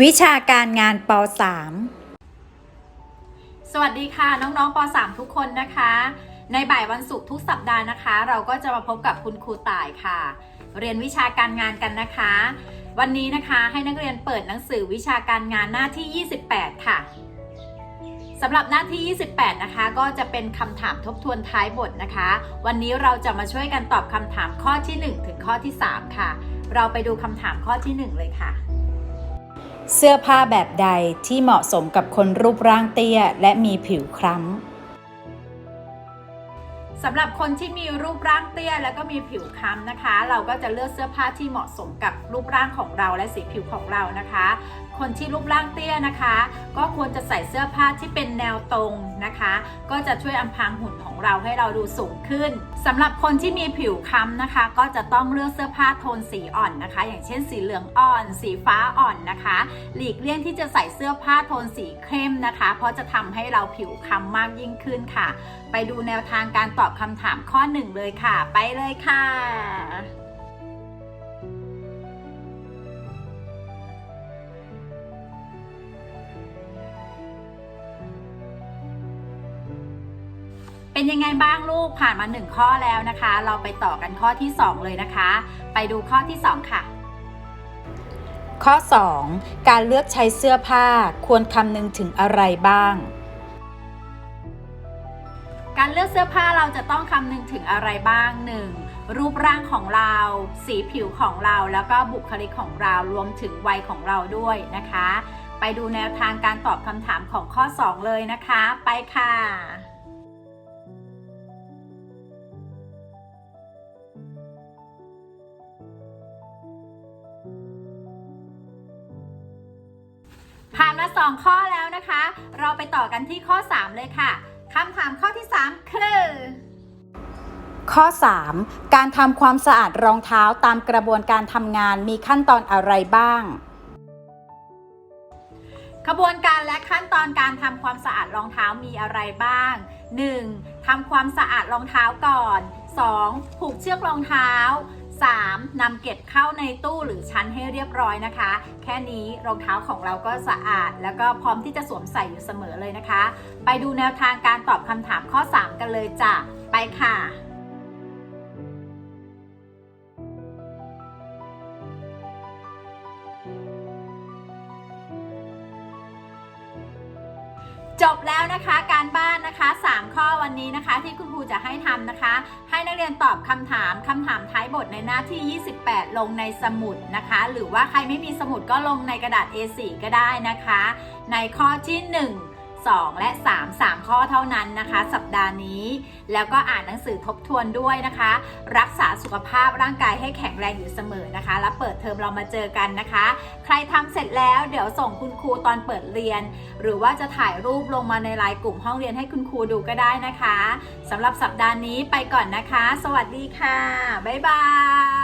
วิชาการงานป .3 สวัสดีค่ะน้องๆป .3 ทุกคนนะคะ ในบ่ายวันศุกร์ทุกสัปดาห์นะคะ เราก็จะมาพบกับคุณครูต่ายค่ะ เรียนวิชาการงานกันนะคะ วันนี้นะคะให้นักเรียนเปิดหนังสือวิชาการงานหน้าที่ 28 ค่ะสำหรับหน้าที่ 28 นะคะ ก็จะเป็นคำถามทบทวนท้ายบทนะคะ วันนี้เราจะมาช่วยกันตอบคำถามข้อที่ 1 ถึงข้อที่ 3 ค่ะ เราไปดูคำถามข้อที่ 1 เลยค่ะ เสื้อผ้าแบบใดที่เหมาะสมกับคนรูปร่างเตี้ยและมีผิวคล้ำ สำหรับคนที่มีรูปร่างเตี้ย แล้วก็มีผิวคล้ำนะคะ เราก็จะเลือกเสื้อผ้าที่เหมาะสมกับรูปร่างของเราและสีผิวของเรานะคะ คนที่รูปร่างเตี้ยนะคะ ก็ควรจะใส่เสื้อผ้าที่เป็นแนวตรงนะคะ ก็จะช่วยอำพรางหุ่นของเราให้เราดูสูงขึ้นสำหรับคนที่มีผิวคล้ำนะคะ ก็จะต้องเลือกเสื้อผ้าโทนสีอ่อนนะคะ อย่างเช่นสีเหลืองอ่อน สีฟ้าอ่อนนะคะ หลีกเลี่ยงที่จะใส่เสื้อผ้าโทนสีเข้มนะคะ เพราะจะทำให้เราผิวคล้ำมากยิ่งขึ้นค่ะ ไปดูแนวทางการตอบคำถามข้อหนึ่งเลยค่ะ ไปเลยค่ะ เป็นยังไงบ้างลูกผ่านมาหนึ่งข้อแล้วนะคะ เราไปต่อกันข้อที่ 2 เลยนะคะ ไปดูข้อที่ 2 ค่ะข้อ 2 การเลือกใช้เสื้อผ้าควรคำนึงถึงอะไรบ้าง การเลือกเสื้อผ้าเราจะต้องคำนึงถึงอะไรบ้าง 1. รูปร่างของเรา สีผิวของเรา แล้วก็บุคลิกของเรา รวมถึงวัยของเราด้วยนะคะ ไปดูแนวทางการตอบคำถามของข้อ 2 เลยนะคะ ไปค่ะผ่านมา 2 ข้อแล้วนะคะ เราไปต่อกันที่ข้อ 3 เลยค่ะ คำถามข้อที่ 3 คือ ข้อ 3 การทำความสะอาดรองเท้าตามกระบวนการทำงานมีขั้นตอนอะไรบ้าง ขบวนการและขั้นตอนการทำความสะอาดรองเท้ามีอะไรบ้าง 1. ทำความสะอาดรองเท้าก่อน 2. ผูกเชือกรองเท้า 3. นำเก็บเข้าในตู้หรือชั้นให้เรียบร้อยนะคะ แค่นี้รองเท้าของเราก็สะอาด แล้วก็พร้อมที่จะสวมใส่อยู่เสมอเลยนะคะ ไปดูแนวทางการตอบคำถามข้อ 3 กันเลยจ้ะไปค่ะ จบแล้วนะคะการบ้านนะคะ 3 ข้อวันนี้นะคะ ที่คุณครูจะให้ทำนะคะ ให้นักเรียนตอบคำถามคำถามท้ายบทในหน้าที่ 28 ลงในสมุดนะคะ หรือว่าใครไม่มีสมุดก็ลงในกระดาษ A4 ก็ได้นะคะ ในข้อที่ 1 2 และ 3 3 ข้อเท่านั้นนะคะ สัปดาห์นี้ แล้วก็อ่านหนังสือทบทวนด้วยนะคะ รักษาสุขภาพร่างกายให้แข็งแรงอยู่เสมอนะคะ แล้วเปิดเทอมเรามาเจอกันนะคะ ใครทำเสร็จแล้วเดี๋ยวส่งคุณครูตอนเปิดเรียน หรือว่าจะถ่ายรูปลงมาในไลน์กลุ่มห้องเรียนให้คุณครูดูก็ได้นะคะสำหรับสัปดาห์นี้ไปก่อนนะคะ สวัสดีค่ะบ๊ายบาย